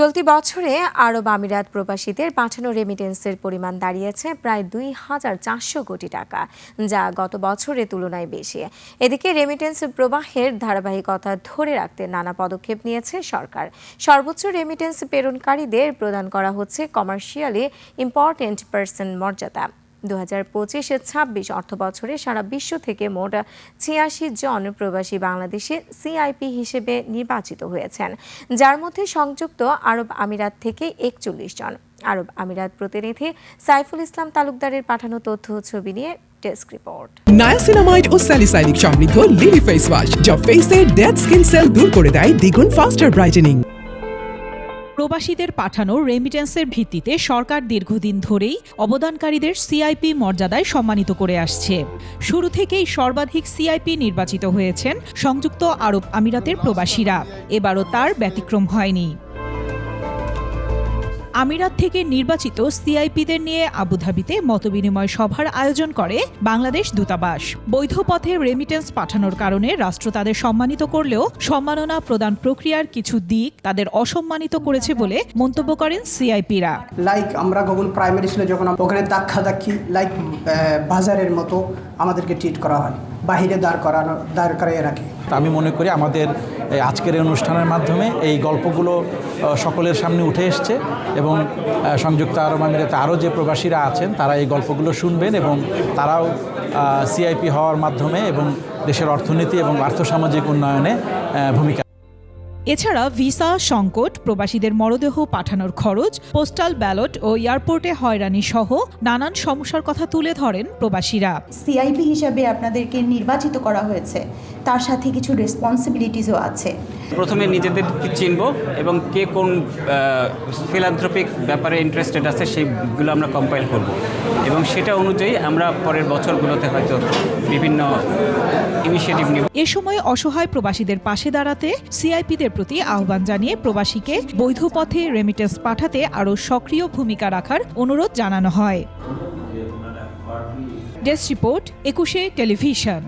চলতি বছরে আরব আমিরাত প্রবাসীদের পাঠানো রেমিটেন্সের পরিমাণ দাঁড়িয়েছে প্রায় দুই হাজার চারশো কোটি টাকা, যা গত বছরের তুলনায় বেশি। এদিকে রেমিটেন্স প্রবাহের ধারাবাহিকতা ধরে রাখতে নানা পদক্ষেপ নিয়েছে সরকার। সর্বোচ্চ রেমিটেন্স প্রেরণকারীদের প্রদান করা হচ্ছে কমার্শিয়ালি ইম্পর্টেন্ট পার্সন মর্যাদা। দু হাজার পঁচিশে ছাব্বিশ অর্থ বছরে সারা বিশ্ব থেকে মোট ছিয়াশি জন প্রবাসী বাংলাদেশে সিআইপি হিসেবে নির্বাচিত হয়েছেন, যার মধ্যে সংযুক্ত আরব আমিরাত থেকে একচল্লিশ জন। আরব আমিরাত প্রতিনিধি সাইফুল ইসলাম তালুকদারের পাঠানো তথ্য ছবি নিয়ে ডেস্ক রিপোর্ট। নায়াসিনামাইড ও স্যালিসাইনিক সমৃদ্ধ লিলি ফেস ওয়াশ, যা ফেসের ডেড স্কিন সেল দূর করে দেয় দ্বিগুণ ফাস্টার ব্রাইটেনিং প্রবাসীদের পাঠানো রেমিটেন্সের ভিত্তিতে সরকার দীর্ঘদিন ধরেই অবদানকারীদের সিআইপি মর্যাদায় সম্মানিত করে আসছে। শুরু থেকেই সর্বাধিক সিআইপি নির্বাচিত হয়েছেন সংযুক্ত আরব আমিরাতের প্রবাসীরা। এবারও তার ব্যতিক্রম হয়নি। আমিরাত থেকে নির্বাচিত সিআইপিদের নিয়ে আবুধাবিতে মতবিনিময় সভার আয়োজন করে বাংলাদেশ দূতাবাস। বৈধ পথে রেমিটেন্স পাঠানোর কারণে রাষ্ট্র তাদের সম্মানিত করলেও সম্মাননা প্রদান প্রক্রিয়ার কিছু দিক তাদের অসম্মানিত করেছে বলে মন্তব্য করেন সিআইপিরা। লাইক আমরা গুগল প্রাইমারি স্কুলে যখন ওখানে দাক্ষা দাক্ষি লাইক বাজারের মতো আমাদেরকে ট্রিট করা হয়। বাহিরে দাঁড় করানো, দাঁড় করাইয়া রাখে। আমি মনে করি আমাদের আজকের এই অনুষ্ঠানের মাধ্যমে এই গল্পগুলো সকলের সামনে উঠে এসছে এবং সংযুক্ত আরব আমিরাতে আরও যে প্রবাসীরা আছেন, তারা এই গল্পগুলো শুনবেন এবং তারাও সিআইপি হওয়ার মাধ্যমে এবং দেশের অর্থনীতি এবং আর্থসামাজিক উন্নয়নে ভূমিকা এছাড়া ভিসা সংকট প্রবাসীদের মরদেহ পাঠানোর খরচ পোস্টাল ব্যালট ও এয়ারপোর্টে হয়রানি সহ নানান সমস্যার কথা তুলে ধরেন প্রবাসীরা। সিআইপি হিসাবে আপনাদেরকে নির্বাচিত করা হয়েছে। তার সাথে কিছু রেসপন্সিবিলিটিসও আছে। প্রথমে নিজেদেরকে চিনব এবং কে কোন ফিলান্থ্রপিক ব্যাপারে ইন্টারেস্টেড আছে সেইগুলো আমরা কম্পাইল করব। এবং সেটা অনুযায়ী আমরা পরের বছরগুলোতে হয়তো বিভিন্ন ইনিশিয়েটিভ নিব এ সময় অসহায় প্রবাসীদের পাশে দাঁড়াতে সিআইপিদের প্রতি আহ্বান জানিয়ে প্রবাসীকে বৈধ পথে রেমিটেন্স পাঠাতে আরও সক্রিয় ভূমিকা রাখার অনুরোধ জানানো হয়। Desk report Ekushey television.